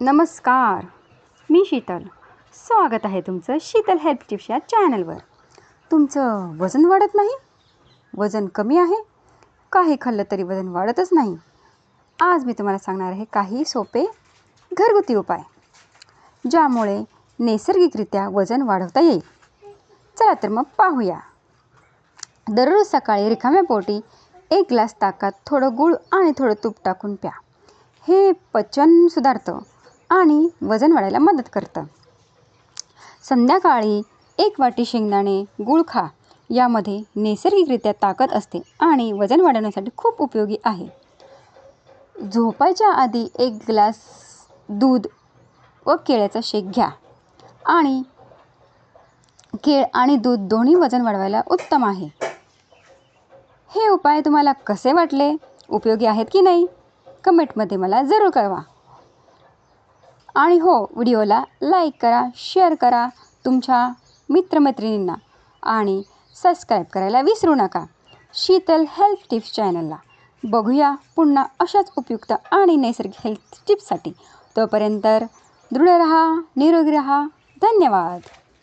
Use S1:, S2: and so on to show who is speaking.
S1: नमस्कार मी शीतल. स्वागत आहे तुमचं शीतल हेल्प टिप्स या चॅनलवर. तुमचं वजन वाढत नाही? वजन कमी आहे? काही खाल्लं तरी वजन वाढतच नाही. आज मी तुम्हाला सांगणार आहे काही सोपे घरगुती उपाय ज्यामुळे नैसर्गिकरित्या वजन वाढवता येईल. चला तर मग पाहूया. दररोज सकाळी रिकाम्या पोटी एक ग्लास ताकात थोडं गूळ आणि थोडं तूप टाकून प्या. हे पचन सुधारतं. आणि वजन वाढायला मदत करतं. संध्याकाळी एक वाटी शेंगदाणे गूळ खा. यामध्ये नैसर्गिकरित्या ताकद असते आणि वजन वाढवण्यासाठी खूप उपयोगी आहे. झोपायच्या आधी एक ग्लास दूध व केळ्याचा शेक घ्या. आणि केळ आणि दूध दोन्ही वजन वाढवायला उत्तम आहे. हे उपाय तुम्हाला कसे वाटले? उपयोगी आहेत की नाही? कमेंटमध्ये मला जरूर कळवा. आणि हो व्हिडिओला लाईक करा शेअर करा तुमच्या मित्रमैत्रिणींना. आणि सबस्क्राईब करायला विसरू नका. शीतल हेल्थ टिप्स चॅनलला. बघूया पुन्हा अशाच उपयुक्त आणि नैसर्गिक हेल्थ टिप्ससाठी तोपर्यंत दृढ रहा निरोगी रहा. धन्यवाद.